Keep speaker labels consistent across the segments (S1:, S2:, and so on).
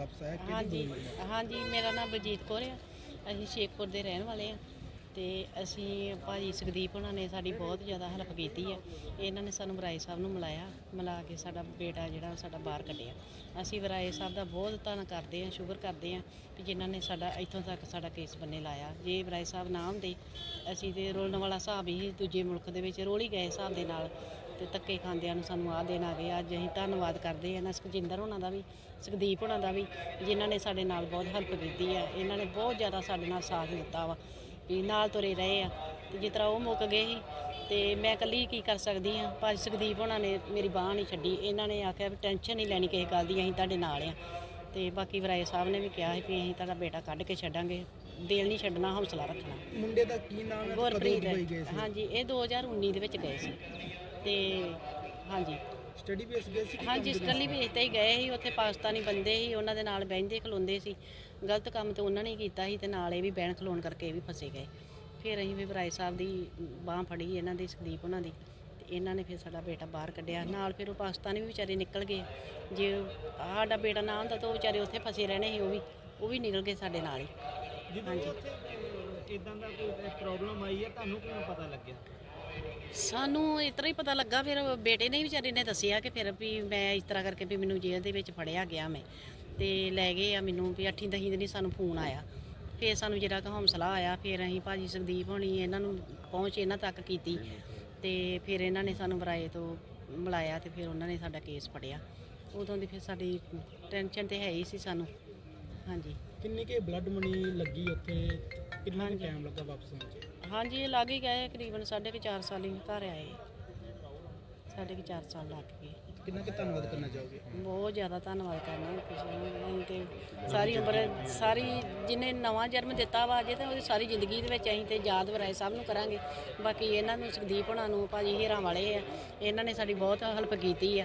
S1: ਵਾਪਸ ਆਇਆ ਕਿਹੜੀ
S2: ਹਾਂਜੀ
S1: ਨਾਲ?
S2: ਹਾਂਜੀ ਮੇਰਾ ਨਾਮ ਬਲਜੀਤ ਕੌਰ ਆ। ਅਸੀਂ ਸ਼ੇਖਪੁਰ ਦੇ ਰਹਿਣ ਵਾਲੇ ਆ। ਤੇ ਅਸੀਂ ਭਾਜੀ ਸੁਖਦੀਪ ਉਹਨਾਂ ਨੇ ਸਾਡੀ ਬਹੁਤ ਜ਼ਿਆਦਾ ਹੈਲਪ ਕੀਤੀ ਹੈ ਇਹਨਾਂ ਨੇ ਸਾਨੂੰ ਵਰਾਏ ਸਾਹਿਬ ਨੂੰ ਮਿਲਾਇਆ ਮਿਲਾ ਕੇ ਸਾਡਾ ਬੇਟਾ ਜਿਹੜਾ ਸਾਡਾ ਬਾਹਰ ਕੱਢਿਆ। ਅਸੀਂ ਵਰਾਏ ਸਾਹਿਬ ਦਾ ਬਹੁਤ ਧੰਨ ਕਰਦੇ ਹਾਂ ਸ਼ੁਕਰ ਕਰਦੇ ਹਾਂ ਕਿ ਜਿਨ੍ਹਾਂ ਨੇ ਸਾਡਾ ਇੱਥੋਂ ਤੱਕ ਸਾਡਾ ਕੇਸ ਬੰਨੇ ਲਾਇਆ। ਜੇ ਵਰਾਏ ਸਾਹਿਬ ਨਾ ਹੁੰਦੇ ਅਸੀਂ ਤੇ ਰੋਲਣ ਵਾਲਾ ਹਿਸਾਬ ਹੀ ਦੂਜੇ ਮੁਲਕ ਦੇ ਵਿੱਚ ਰੋਲ ਹੀ ਗਏ ਹਿਸਾਬ ਦੇ ਨਾਲ। ਤੇ ਧੱਕੇ ਖਾਂਦਿਆਂ ਨੂੰ ਸਾਨੂੰ ਆਹ ਦੇਣ ਆ ਗਏ। ਅੱਜ ਅਸੀਂ ਧੰਨਵਾਦ ਕਰਦੇ ਹਾਂ ਨਾ ਸੁਖਜਿੰਦਰ ਹੋਣਾ ਦਾ ਵੀ ਸੁਖਦੀਪ ਹੋਣਾ ਦਾ ਵੀ ਜਿਨ੍ਹਾਂ ਨੇ ਸਾਡੇ ਨਾਲ ਬਹੁਤ ਹੈਲਪ ਕੀਤੀ ਹੈ ਇਹਨਾਂ ਨੇ ਬਹੁਤ ਜ਼ਿਆਦਾ ਸਾਡੇ ਨਾਲ ਸਾਥ ਦਿੱਤਾ ਵਾ ਵੀ ਨਾਲ ਤੁਰੇ ਰਹੇ ਆ। ਤੇ ਜਿਸ ਤਰ੍ਹਾਂ ਉਹ ਮੁੱਕ ਗਏ ਸੀ ਤੇ ਮੈਂ ਇਕੱਲੀ ਕੀ ਕਰ ਸਕਦੀ ਹਾਂ? ਭਾਜੀ ਸੁਖਦੀਪ ਹੋਣਾ ਨੇ ਮੇਰੀ ਬਾਹ ਨਹੀਂ ਛੱਡੀ ਇਹਨਾਂ ਨੇ ਆਖਿਆ ਵੀ ਟੈਨਸ਼ਨ ਨਹੀਂ ਲੈਣੀ ਕਿਸੇ ਗੱਲ ਦੀ ਅਸੀਂ ਤੁਹਾਡੇ ਨਾਲ ਆ। ਤੇ ਬਾਕੀ ਵਰਾਏ ਸਾਹਿਬ ਨੇ ਵੀ ਕਿਹਾ ਸੀ ਵੀ ਅਸੀਂ ਤੁਹਾਡਾ ਬੇਟਾ ਕੱਢ ਕੇ ਛੱਡਾਂਗੇ। ਦਿਲ ਨਹੀਂ ਛੱਡਣਾ ਹੌਸਲਾ ਰੱਖਣਾ।
S1: ਮੁੰਡੇ ਦਾ ਕੀ ਨਾਮ ਹੈ
S2: ਗੁਰਪ੍ਰੀਤ ਹਾਂਜੀ ਇਹ 2019 ਦੇ ਵਿੱਚ ਗਏ ਸੀ। ਤੇ ਹਾਂਜੀ।
S1: ਸਟੱਡੀ ਬੇਸ ਗਏ ਸੀ ਕਿ
S2: ਹਾਂਜੀ
S1: ਕੰਮ
S2: ਸਟੱਡੀ ਵੇਚ ਤੇ ਹੀ ਗਏ ਸੀ ਉੱਥੇ ਪਾਕਿਸਤਾਨੀ ਬੰਦੇ ਸੀ ਉਹਨਾਂ ਦੇ ਨਾਲ ਬਹਿੰਦੇ ਖਲੋਂਦੇ ਸੀ। ਗਲਤ ਕੰਮ ਤੇ ਉਹਨਾਂ ਨੇ ਕੀਤਾ ਸੀ ਤੇ ਨਾਲ ਇਹ ਵੀ ਬਹਿਣ ਖਲੋਣ ਕਰਕੇ ਇਹ ਵੀ ਫਸੇ ਗਏ। ਫਿਰ ਅਸੀਂ ਵੀ ਭਰਾਏ ਸਾਹਿਬ ਦੀ ਬਾਹ ਫੜੀ ਇਹਨਾਂ ਦੀ ਸੁਖਦੀਪ ਉਹਨਾਂ ਦੀ ਤੇ ਇਹਨਾਂ ਨੇ ਫਿਰ ਸਾਡਾ ਬੇਟਾ ਬਾਹਰ ਕੱਢਿਆ। ਨਾਲ ਫਿਰ ਉਹ ਪਾਕਿਸਤਾਨੀ ਵੀ ਵਿਚਾਰੇ ਨਿਕਲ ਗਏ। ਜੇ ਸਾਡਾ ਬੇਟਾ ਨਾ ਹੁੰਦਾ ਤਾਂ ਉਹ ਵਿਚਾਰੇ ਉੱਥੇ ਫਸੇ ਰਹਿਣੇ ਸੀ ਉਹ ਵੀ ਉਹ ਵੀ ਨਿਕਲ ਗਏ ਸਾਡੇ ਨਾਲ ਹੀ।
S3: ਜਦੋਂ ਉੱਥੇ ਇਦਾਂ ਦਾ ਕੋਈ ਪ੍ਰੋਬਲਮ ਆਈ ਹੈ ਤੁਹਾਨੂੰ ਕਿਵੇਂ ਪਤਾ ਲੱਗਿਆ?
S2: ਸਾਨੂੰ ਇਸ ਤਰ੍ਹਾਂ ਹੀ ਪਤਾ ਲੱਗਾ ਫਿਰ ਬੇਟੇ ਨੇ ਵਿਚਾਰੇ ਨੇ ਦੱਸਿਆ ਕਿ ਫਿਰ ਵੀ ਮੈਂ ਇਸ ਤਰ੍ਹਾਂ ਕਰਕੇ ਵੀ ਮੈਨੂੰ ਜੇਲ੍ਹ ਦੇ ਵਿੱਚ ਫੜਿਆ ਗਿਆ ਮੈਂ ਤੇ ਲੈ ਗਏ ਆ ਮੈਨੂੰ ਵੀ 8 ਦਹੀਂ ਦਿਨ ਹੀ ਸਾਨੂੰ ਫੋਨ ਆਇਆ। ਫਿਰ ਸਾਨੂੰ ਜਿਹੜਾ ਕਿ ਹੌਸਲਾ ਆਇਆ ਫਿਰ ਅਸੀਂ ਭਾਜੀ ਸੁਖਦੀਪ ਹੋਣੀ ਇਹਨਾਂ ਨੂੰ ਪਹੁੰਚ ਇਹਨਾਂ ਤੱਕ ਕੀਤੀ ਤੇ ਫਿਰ ਇਹਨਾਂ ਨੇ ਸਾਨੂੰ ਬਰਾਏ ਤੋਂ ਮਿਲਾਇਆ ਤੇ ਫਿਰ ਉਹਨਾਂ ਨੇ ਸਾਡਾ ਕੇਸ ਫੜਿਆ। ਉਦੋਂ ਦੀ ਫਿਰ ਸਾਡੀ ਟੈਨਸ਼ਨ ਤੇ ਹੈ ਹੀ ਸੀ ਸਾਨੂੰ। ਹਾਂਜੀ।
S1: ਕਿੰਨੀ ਕੇ ਬਲੱਡ ਮਨੀ ਲੱਗੀ ਉੱਥੇ? ਕਿੰਨਾ। ਟਾਈਮ ਲੱਗਾ ਵਾਪਸ ਆਉਣ 'ਚ?
S2: ਹਾਂਜੀ ਇਹ ਲੱਗ ਹੀ ਗਏ ਤਕਰੀਬਨ ਸਾਢੇ ਕੁ ਚਾਰ ਸਾਲ ਹੀ ਘਰ ਆਏ। ਸਾਢੇ ਕੁ ਚਾਰ ਸਾਲ ਲੱਗ ਗਏ।
S1: ਕਿੰਨਾ ਕਿ ਧੰਨਵਾਦ ਕਰਨਾ ਚਾਹੋਗੇ?
S2: ਬਹੁਤ ਜ਼ਿਆਦਾ ਧੰਨਵਾਦ ਕਰਨਾ ਕਿਸੇ ਨੂੰ ਤੇ ਸਾਰੀ ਉਮਰ ਸਾਰੀ ਜਿਹਨੇ ਨਵਾਂ ਜਨਮ ਦਿੱਤਾ ਵਾ ਅਜੇ ਤੇ ਉਹਦੀ ਸਾਰੀ ਜ਼ਿੰਦਗੀ ਦੇ ਵਿੱਚ ਅਸੀਂ ਤੇ ਯਾਦ ਵਰਾਏ ਸਭ ਨੂੰ ਕਰਾਂਗੇ। ਬਾਕੀ ਇਹਨਾਂ ਨੂੰ ਸੁਖਦੀਪ ਹੋਣਾ ਨੂੰ ਭਾਜੀ ਹੀਰਾਂ ਵਾਲੇ ਆ ਇਹਨਾਂ ਨੇ ਸਾਡੀ ਬਹੁਤ ਹੈਲਪ ਕੀਤੀ ਆ।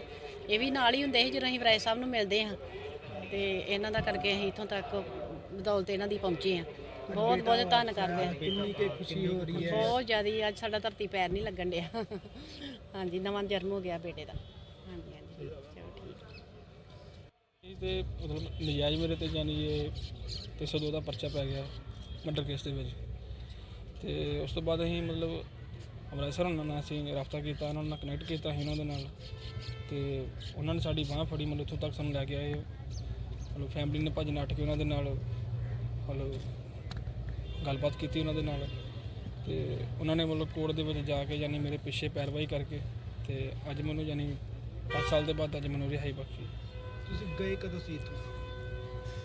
S2: ਇਹ ਵੀ ਨਾਲ ਹੀ ਹੁੰਦੇ ਸੀ ਜਦੋਂ ਅਸੀਂ ਵਰਾਏ ਸਾਹਿਬ ਨੂੰ ਮਿਲਦੇ ਹਾਂ। ਤੇ ਇਹਨਾਂ ਦਾ ਕਰਕੇ ਅਸੀਂ ਇੱਥੋਂ ਤੱਕ ਬਦੌਲਤ ਇਹਨਾਂ ਦੀ ਪਹੁੰਚੇ ਆ ਬਹੁਤ ਬਹੁਤ ਧੰਨ ਕਰਦੇ ਹਾਂ
S1: ਕਿੰਨੀ ਕੇ ਖੁਸ਼ੀ ਹੋ ਰਹੀ ਹੈ?
S2: ਬਹੁਤ ਜ਼ਿਆਦਾ ਅੱਜ ਸਾਡਾ ਧਰਤੀ ਪੈਰ ਨਹੀਂ ਲੱਗਣ ਡਿਆ। ਹਾਂਜੀ ਨਵਾਂ ਜਨਮ ਹੋ ਗਿਆ ਬੇਟੇ ਦਾ। ਹਾਂਜੀ ਹਾਂਜੀ। ਚਲੋ ਠੀਕ।
S4: ਇਹ ਤੇ ਮਤਲਬ ਨਜਾਇਜ਼ ਮੇਰੇ ਤੇ ਜਾਨੀ ਇਹ 302 ਦਾ ਪਰਚਾ ਪੈ ਗਿਆ ਮਰਡਰ ਕੇਸ ਦੇ ਵਿੱਚ। ਤੇ ਉਸ ਤੋਂ ਬਾਅਦ ਅਸੀਂ ਮਤਲਬ ਅੰਮ੍ਰਿਤਸਰ ਉਹਨਾਂ ਨਾਲ ਅਸੀਂ ਰਾਬਤਾ ਕੀਤਾ ਉਹਨਾਂ ਨਾਲ ਕਨੈਕਟ ਕੀਤਾ ਸੀ ਉਹਨਾਂ ਦੇ ਨਾਲ। ਤੇ ਉਹਨਾਂ ਨੇ ਸਾਡੀ ਬਾਹ ਫੜੀ ਮਤਲਬ ਉੱਥੋਂ ਤੱਕ ਸਾਨੂੰ ਲੈ ਕੇ ਆਏ। ਮਤਲਬ ਫੈਮਿਲੀ ਨੇ ਭੱਜ ਨੱਠ ਕੇ ਉਹਨਾਂ ਦੇ ਨਾਲ ਮਤਲਬ ਗੱਲਬਾਤ ਕੀਤੀ ਉਹਨਾਂ ਦੇ ਨਾਲ ਤੇ ਉਹਨਾਂ ਨੇ ਮਤਲਬ ਕੋਰਟ ਦੇ ਵਿੱਚ ਜਾ ਕੇ ਯਾਨੀ ਮੇਰੇ ਪਿੱਛੇ ਪੈਰਵਾਈ ਕਰਕੇ ਤੇ ਅੱਜ ਮੈਨੂੰ ਯਾਨੀ 5 ਸਾਲ ਦੇ ਬਾਅਦ ਅੱਜ ਮੈਨੂੰ ਰਿਹਾਈ ਬਖਸ਼ੀ।
S1: ਤੁਸੀਂ ਗਏ ਕਦੋਂ ਸੀ ਇੱਥੋਂ?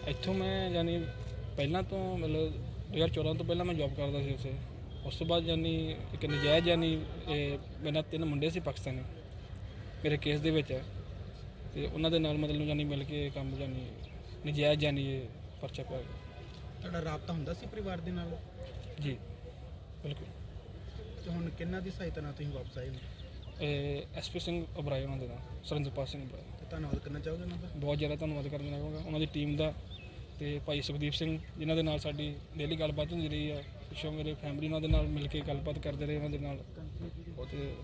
S4: ਇੱਥੋਂ ਮੈਂ ਯਾਨੀ ਪਹਿਲਾਂ ਤੋਂ ਮਤਲਬ 2014 ਤੋਂ ਪਹਿਲਾਂ ਮੈਂ ਜੌਬ ਕਰਦਾ ਸੀ ਉੱਥੇ। ਉਸ ਤੋਂ ਬਾਅਦ ਯਾਨੀ ਇੱਕ ਨਜਾਇਜ਼ ਯਾਨੀ ਇਹ ਮੇਰੇ ਤਿੰਨ ਮੁੰਡੇ ਸੀ ਪਾਕਿਸਤਾਨੀ ਮੇਰੇ ਕੇਸ ਦੇ ਵਿੱਚ। ਤੇ ਉਹਨਾਂ ਦੇ ਨਾਲ ਮਤਲਬ ਯਾਨੀ ਮਿਲ ਕੇ ਕੰਮ ਯਾਨੀ ਨਜਾਇਜ਼ ਯਾਨੀ ਇਹ ਪਰਚਾ ਪਿਆ।
S1: ਤੁਹਾਡਾ ਰਾਬਤਾ ਹੁੰਦਾ ਸੀ ਪਰਿਵਾਰ ਦੇ ਨਾਲ?
S4: ਜੀ ਬਿਲਕੁਲ।
S1: ਤੇ ਹੁਣ ਕਿੰਨਾ ਦੀ ਸਹਾਇਤਾ ਨਾਲ ਤੁਸੀਂ ਵਾਪਸ ਆਏ ਹੋ?
S4: ਇਹ ਐਸਪੀ ਸਿੰਘ ਉਬਰਾਏ ਉਹਨਾਂ ਦੇ ਨਾਲ ਸੁਰਿੰਦਰਪਾਲ ਸਿੰਘ ਉਬਰਾਏ
S1: ਤੇ ਧੰਨਵਾਦ ਕਰਨਾ ਚਾਹੋਗੇ ਉਹਨਾਂ ਦਾ?
S4: ਬਹੁਤ ਜ਼ਿਆਦਾ ਧੰਨਵਾਦ ਕਰਨਾ ਚਾਹਾਂਗਾ ਉਹਨਾਂ ਦੀ ਟੀਮ ਦਾ ਤੇ ਭਾਈ ਸੁਖਦੀਪ ਸਿੰਘ ਜਿਨ੍ਹਾਂ ਦੇ ਨਾਲ ਸਾਡੀ ਡੇਲੀ ਗੱਲਬਾਤ ਹੁੰਦੀ ਰਹੀ ਆ ਪਿੱਛੋਂ ਮੇਰੇ ਫੈਮਿਲੀ ਉਹਨਾਂ ਦੇ ਨਾਲ ਮਿਲ ਕੇ ਗੱਲਬਾਤ ਕਰਦੇ ਰਹੇ ਉਹਨਾਂ ਦੇ ਨਾਲ। ਤੇ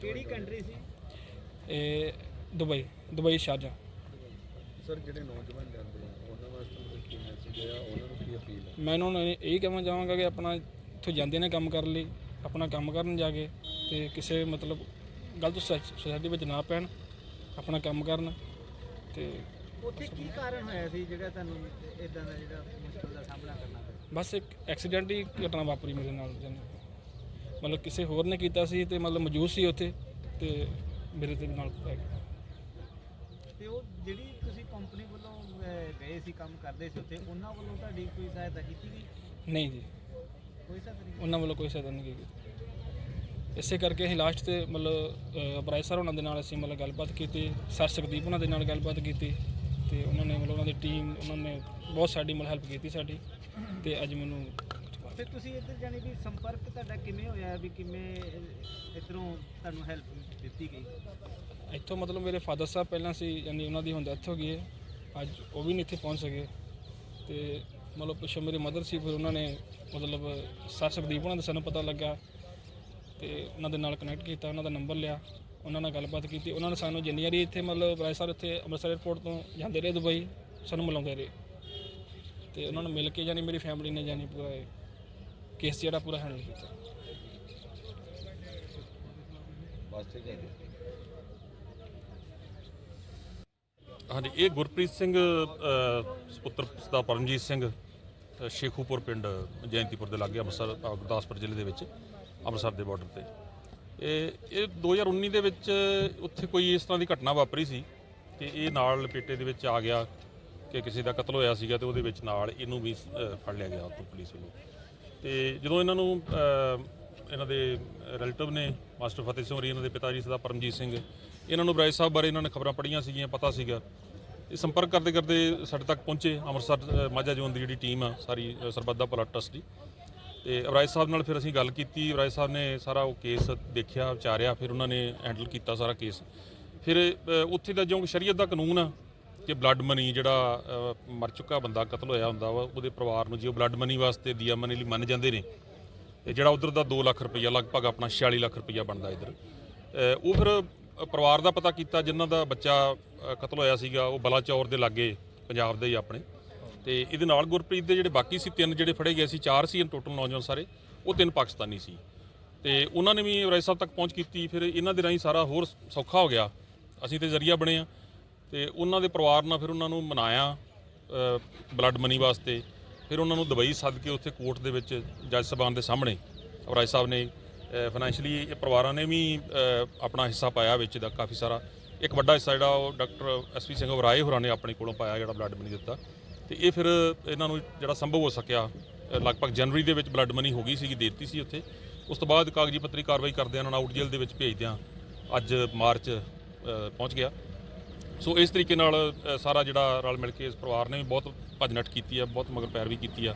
S3: ਕਿਹੜੀ ਕੰਟਰੀ ਸੀ?
S4: ਇਹ ਦੁਬਈ ਦੁਬਈ ਸ਼ਾਰਜਾ
S5: ਸਰ ਜਿਹੜੇ ਨੌਜਵਾਨ ਜਾਂਦੇ ਆ ਉਹਨਾਂ ਵਾਸਤੇ ਮਤਲਬ ਕੀ ਮੈਸੇਜ ਹੈ ਉਹਨਾਂ ਨੂੰ ਕੀ ਅਪੀਲ ਹੈ?
S4: ਮੈਂ ਉਹਨਾਂ ਨੂੰ ਇਹ ਕਹਿਣਾ ਚਾਹਾਂਗਾ ਕਿ ਆਪਣਾ ਇੱਥੋਂ ਜਾਂਦੇ ਨੇ ਕੰਮ ਕਰਨ ਲਈ ਆਪਣਾ ਕੰਮ ਕਰਨ ਜਾ ਕੇ ਤੇ ਕਿਸੇ ਮਤਲਬ ਗਲਤ ਸੁਸਾਇਟੀ ਵਿੱਚ ਨਾ ਪੈਣ ਆਪਣਾ ਕੰਮ ਕਰਨ ਤੇ
S3: ਉੱਥੇ ਕੀ ਕਾਰਨ ਹੋਇਆ ਸੀ ਜਿਹੜਾ ਤੁਹਾਨੂੰ ਇਦਾਂ ਦਾ ਜਿਹੜਾ ਮੁਸ਼ਕਲ ਦਾ ਸਾਹਮਣਾ ਕਰਨਾ ਪਿਆ?
S4: ਬਸ ਇੱਕ ਐਕਸੀਡੈਂਟ ਹੀ ਘਟਨਾ ਵਾਪਰੀ ਮੇਰੇ ਨਾਲ ਮਤਲਬ ਕਿਸੇ ਹੋਰ ਨੇ ਕੀਤਾ ਸੀ ਤੇ ਮਤਲਬ ਮੌਜੂਦ ਸੀ ਉੱਥੇ ਤੇ ਮੇਰੇ ਤੇ ਨਾਲ ਪੈ ਗਿਆ।
S3: ਤੇ ਉਹ ਜਿਹੜੀ ਗਏ ਸੀ ਕੰਮ ਕਰਦੇ ਸੀ ਉੱਥੇ ਉਹਨਾਂ ਵੱਲੋਂ ਤੁਹਾਡੀ ਕੋਈ ਸਹਾਇਤਾ ਕੀਤੀ ਗਈ?
S4: ਨਹੀਂ ਜੀ।
S3: ਕੋਈ ਸਹਾਇਤਾ ਨਹੀਂ
S4: ਉਹਨਾਂ ਵੱਲੋਂ ਕੋਈ ਸਹਾਇਤਾ ਨਹੀਂ ਕੀਤੀ। ਇਸੇ ਕਰਕੇ ਅਸੀਂ ਲਾਸਟ ਤੇ ਮਤਲਬ ਅਪਰਾਈ ਸਰ ਉਹਨਾਂ ਦੇ ਨਾਲ ਅਸੀਂ ਮਤਲਬ ਗੱਲਬਾਤ ਕੀਤੀ ਸਰ ਸੁਖਦੀਪ ਉਹਨਾਂ ਦੇ ਨਾਲ ਗੱਲਬਾਤ ਕੀਤੀ ਤੇ ਉਹਨਾਂ ਨੇ ਮਤਲਬ ਉਹਨਾਂ ਦੀ ਟੀਮ ਉਹਨਾਂ ਨੇ ਬਹੁਤ ਸਾਡੀ ਮਤਲਬ ਹੈਲਪ ਕੀਤੀ ਸਾਡੀ ਤੇ ਅੱਜ ਮੈਨੂੰ
S3: ਫਿਰ ਤੁਸੀਂ ਇੱਧਰ ਜਾਣੀ ਵੀ ਸੰਪਰਕ ਤੁਹਾਡਾ ਕਿਵੇਂ ਹੋਇਆ ਵੀ ਕਿਵੇਂ ਇਧਰੋਂ ਤੁਹਾਨੂੰ ਹੈਲਪ ਦਿੱਤੀ ਗਈ?
S4: ਇੱਥੋਂ ਮਤਲਬ ਮੇਰੇ ਫਾਦਰ ਸਾਹਿਬ ਪਹਿਲਾਂ ਸੀ ਯਾਨੀ ਉਹਨਾਂ ਦੀ ਹੁਣ ਡੈਥ ਹੋ ਗਈ ਹੈ। ਅੱਜ ਉਹ ਵੀ ਨਹੀਂ ਇੱਥੇ ਪਹੁੰਚ ਸਕੇ। ਤੇ ਮਤਲਬ ਪਿੱਛੋਂ ਮੇਰੇ ਮਦਰ ਸੀ, ਫਿਰ ਉਹਨਾਂ ਨੇ ਮਤਲਬ ਸਰ ਸੁਖਦੀਪ ਉਹਨਾਂ ਦਾ ਸਾਨੂੰ ਪਤਾ ਲੱਗਾ ਤੇ ਉਹਨਾਂ ਦੇ ਨਾਲ ਕਨੈਕਟ ਕੀਤਾ, ਉਹਨਾਂ ਦਾ ਨੰਬਰ ਲਿਆ, ਉਹਨਾਂ ਨਾਲ ਗੱਲਬਾਤ ਕੀਤੀ। ਉਹਨਾਂ ਨੇ ਸਾਨੂੰ ਜਿੰਨੀ ਵਾਰੀ ਇੱਥੇ ਮਤਲਬ ਰਾਏ ਸਰ ਇੱਥੇ ਅੰਮ੍ਰਿਤਸਰ 에ਅਰਪੋਰਟ ਤੋਂ ਜਾਂਦੇ ਰਹੇ ਦੁਬਈ, ਸਾਨੂੰ ਮਿਲਾਉਂਦੇ ਰਹੇ। ਤੇ ਉਹਨਾਂ ਨੂੰ ਮਿਲ ਕੇ ਜਾਨੀ ਮੇਰੀ ਫੈਮਿਲੀ ਨੇ ਜਾਨੀ ਪੂਰਾ ਕੇਸ ਜਿਹੜਾ ਪੂਰਾ ਹੈਂਡਲ ਕੀਤਾ।
S5: ਬਸ ਠੀਕ ਹੈ
S6: ਹਾਂਜੀ ਇਹ ਗੁਰਪ੍ਰੀਤ ਸਿੰਘ ਅ, ਸੁਪੁੱਤਰ ਦਾ ਪਰਮਜੀਤ ਸਿੰਘ ਅ, ਸ਼ੇਖੂਪੁਰ ਪਿੰਡ ਜੈਂਤੀਪੁਰ ਦੇ ਲਾਗੇ ਅੰਮ੍ਰਿਤਸਰ ਅ, ਗੁਰਦਾਸਪੁਰ ਜ਼ਿਲ੍ਹੇ ਦੇ ਵਿੱਚ ਅੰਮ੍ਰਿਤਸਰ ਦੇ ਬਾਰਡਰ ਤੇ। ਇਹ ਇਹ 2019 ਦੇ ਵਿੱਚ ਉੱਥੇ ਕੋਈ ਇਸ ਤਰ੍ਹਾਂ ਦੀ ਘਟਨਾ ਵਾਪਰੀ ਸੀ ਤੇ ਇਹ ਨਾਲ ਲਪੇਟੇ ਦੇ ਵਿੱਚ ਆ ਗਿਆ ਕਿ ਕਿਸੇ ਦਾ ਕਤਲ ਹੋਇਆ ਸੀਗਾ ਤੇ ਉਹਦੇ ਵਿੱਚ ਨਾਲ ਇਹਨੂੰ ਵੀ ਅ, ਫੜ ਲਿਆ ਗਿਆ ਉੱਥੋਂ ਪੁਲਿਸ ਵੱਲੋਂ। ਤੇ ਜਦੋਂ ਇਹਨਾਂ ਨੂੰ ਅ, ਇਹਨਾਂ ਦੇ ਰਿਲੇਟਿਵ ਨੇ ਮਾਸਟਰ ਫਤਿਹ ਸਿੰਘ ਹੋਰੀ ਇਹਨਾਂ ਦੇ ਪਿਤਾ ਜੀ ਸਦਾ ਪਰਮਜੀਤ ਸਿੰਘ। ਇਹਨਾਂ ਨੂੰ ਬਰਾਏ ਸਾਹਿਬ ਬਾਰੇ ਇਹਨਾਂ ਨੇ ਖਬਰਾਂ ਪੜ੍ਹੀਆਂ ਸੀਗੀਆਂ ਪਤਾ ਸੀਗਾ। ਇਹ ਸੰਪਰਕ ਕਰਦੇ ਕਰਦੇ ਸਾਡੇ ਤੱਕ ਪਹੁੰਚੇ ਅੰਮ੍ਰਿਤਸਰ ਮਾਝਾ ਜ਼ੋਨ ਦੀ ਜਿਹੜੀ ਟੀਮ ਆ ਸਾਰੀ ਅ, ਸਰਬੱਤ ਦਾ ਭਲਾ ਟਰਸਟ ਦੀ। ਤੇ ਅਬਰਾਜ ਸਾਹਿਬ ਨਾਲ ਫਿਰ ਅਸੀਂ ਗੱਲ ਕੀਤੀ ਅਬਰਾਜ ਸਾਹਿਬ ਨੇ ਸਾਰਾ ਉਹ ਕੇਸ ਦੇਖਿਆ ਵਿਚਾਰਿਆ ਫਿਰ ਉਹਨਾਂ ਨੇ ਹੈਂਡਲ ਕੀਤਾ ਸਾਰਾ ਕੇਸ ਫਿਰ ਉੱਥੇ ਦਾ ਜੋ ਸ਼ਰੀਅਤ ਦਾ ਕਾਨੂੰਨ ਆ ਕਿ ਬਲੱਡ ਮਨੀ ਜਿਹੜਾ ਮਰ ਚੁੱਕਾ ਬੰਦਾ ਕਤਲ ਹੋਇਆ ਹੁੰਦਾ ਵਾ ਉਹਦੇ ਪਰਿਵਾਰ ਨੂੰ ਜੇ ਉਹ ਬਲੱਡ ਮਨੀ ਵਾਸਤੇ ਦੀਆ ਮਨੀ ਲਈ ਮੰਨ ਜਾਂਦੇ ਨੇ ਤੇ ਜਿਹੜਾ ਉਧਰ ਦਾ 2 ਲੱਖ ਰੁਪਈਆ, ਲਗਭਗ ਆਪਣਾ 46 ਲੱਖ ਰੁਪਈਆ ਬਣਦਾ ਇਧਰ। ਉਹ ਫਿਰ ਪਰਿਵਾਰ ਦਾ ਪਤਾ ਕੀਤਾ, ਜਿਨ੍ਹਾਂ ਦਾ ਬੱਚਾ ਕਤਲ ਹੋਇਆ ਸੀਗਾ, ਉਹ ਬਲਾਚੌਰ ਦੇ ਲਾਗੇ, ਪੰਜਾਬ ਦੇ ਹੀ ਆਪਣੇ। ਤੇ ਇਹਦੇ ਨਾਲ ਗੁਰਪ੍ਰੀਤ ਦੇ ਜਿਹੜੇ ਬਾਕੀ ਸੀ, ਤਿੰਨ ਜਿਹੜੇ ਫੜੇ ਗਏ ਸੀ, ਚਾਰ ਸੀ ਟੋਟਲ ਨੌਜਵਾਨ ਸਾਰੇ, ਉਹ ਤਿੰਨ ਪਾਕਿਸਤਾਨੀ ਸੀ। ਤੇ ਉਹਨਾਂ ਨੇ ਵੀ ਰਾਏ ਸਾਹਿਬ ਤੱਕ ਪਹੁੰਚ ਕੀਤੀ, ਫਿਰ ਇਹਨਾਂ ਦੇ ਰਾਹੀਂ ਸਾਰਾ ਹੋਰ ਸੌਖਾ ਹੋ ਗਿਆ। ਅਸੀਂ ਤੇ ਜ਼ਰੀਆ ਬਣੇ ਆ। ਤੇ ਉਹਨਾਂ ਦੇ ਪਰਿਵਾਰ ਨਾਲ ਫਿਰ ਉਹਨਾਂ ਨੂੰ ਮਨਾਇਆ ਬਲੱਡ ਮਨੀ ਵਾਸਤੇ। ਫਿਰ ਉਹਨਾਂ ਨੂੰ ਦੁਬਈ ਸੱਦ ਕੇ ਉੱਥੇ ਕੋਰਟ ਦੇ ਵਿੱਚ ਜੱਜ ਸਾਹਿਬਾਨ ਦੇ ਸਾਹਮਣੇ ਰਾਏ ਸਾਹਿਬ ਨੇ ਫਾਈਨੈਂਸ਼ਲੀ ਇਹ ਪਰਿਵਾਰਾਂ ਨੇ ਵੀ ਆਪਣਾ ਹਿੱਸਾ ਪਾਇਆ ਵਿੱਚ ਦਾ ਕਾਫੀ ਸਾਰਾ। ਇੱਕ ਵੱਡਾ ਹਿੱਸਾ ਜਿਹੜਾ ਉਹ ਡਾਕਟਰ ਐਸਪੀ ਸਿੰਘ ਵਰਾਏ ਹੋਰਾਂ ਨੇ ਆਪਣੇ ਕੋਲੋਂ ਪਾਇਆ ਜਿਹੜਾ ਬਲੱਡ ਮਨੀ ਦਿੱਤਾ। ਤੇ ਇਹ ਫਿਰ ਇਹਨਾਂ ਨੂੰ ਜਿਹੜਾ ਸੰਭਵ ਹੋ ਸਕਿਆ ਲਗਭਗ ਜਨਵਰੀ ਦੇ ਵਿੱਚ ਬਲੱਡ ਮਨੀ ਹੋ ਗਈ ਸੀਗੀ ਦੇ ਦਿੱਤੀ ਸੀ ਉੱਥੇ। ਉਸ ਤੋਂ ਬਾਅਦ ਕਾਗਜ਼ੀ ਪੱਤਰੀ ਕਾਰਵਾਈ ਕਰਦੇ ਇਹਨਾਂ ਨੂੰ ਆਊਟ ਜੇਲ੍ਹ ਦੇ ਵਿੱਚ ਭੇਜਦਿਆਂ ਅੱਜ ਮਾਰਚ ਪਹੁੰਚ ਗਿਆ। ਸੋ ਇਸ ਤਰੀਕੇ ਨਾਲ ਅ, ਸਾਰਾ ਜਿਹੜਾ ਰਲ ਮਿਲ ਕੇ ਇਸ ਪਰਿਵਾਰ ਨੇ ਵੀ ਬਹੁਤ ਭੱਜ ਨੱਠ ਕੀਤੀ ਆ ਬਹੁਤ ਮਗਰ ਪੈਰਵੀ ਕੀਤੀ ਆ।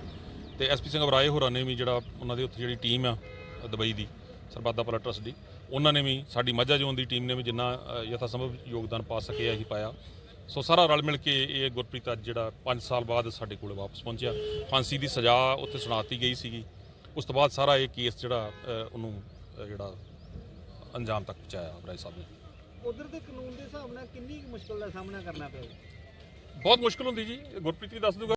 S6: ਤੇ ਐਸਪੀ ਸਿੰਘ ਵਰਾਏ ਹੋਰਾਂ ਨੇ ਵੀ ਜਿਹੜਾ ਉਹਨਾਂ ਦੇ ਉੱਥੇ ਜਿਹੜੀ ਟੀਮ ਆ ਅ, ਦੁਬਈ ਦੀ ਸਰਬੱਤ ਦਾ ਭਲਾ ਟਰਸਟ ਦੀ ਉਹਨਾਂ ਨੇ ਵੀ ਸਾਡੀ ਮਾਝਾ ਜ਼ੋਨ ਦੀ ਟੀਮ ਨੇ ਵੀ ਜਿੰਨਾ ਅ, ਯਥਾ ਸੰਭਵ ਯੋਗਦਾਨ ਪਾ ਸਕੇ ਅਸੀਂ ਪਾਇਆ। ਸੋ ਸਾਰਾ ਰਲ ਮਿਲ ਕੇ ਇਹ ਗੁਰਪ੍ਰੀਤ ਅੱਜ ਜਿਹੜਾ 5 ਸਾਲ ਬਾਅਦ ਸਾਡੇ ਕੋਲ ਵਾਪਸ ਪਹੁੰਚਿਆ। ਫਾਂਸੀ ਦੀ ਸਜ਼ਾ ਉੱਥੇ ਸੁਣਾਤੀ ਗਈ ਸੀਗੀ। ਉਸ ਤੋਂ ਬਾਅਦ ਸਾਰਾ ਇਹ ਕੇਸ ਜਿਹੜਾ ਅ, ਉਹਨੂੰ ਅ, ਜਿਹੜਾ ਅੰਜਾਮ ਤੱਕ ਪਹੁੰਚਾਇਆ ਵਰਾਏ ਸਾਹਿਬ ਨੇ।
S3: ਉਧਰ ਦੇ ਕਾਨੂੰਨ ਦੇ ਹਿਸਾਬ ਨਾਲ ਕਿੰਨੀ ਕੁ ਮੁਸ਼ਕਲ ਦਾ ਸਾਹਮਣਾ ਕਰਨਾ ਪਿਆ?
S6: ਬਹੁਤ ਮੁਸ਼ਕਲ ਹੁੰਦੀ ਜੀ। ਗੁਰਪ੍ਰੀਤ ਵੀ ਦੱਸ ਦੂਗਾ।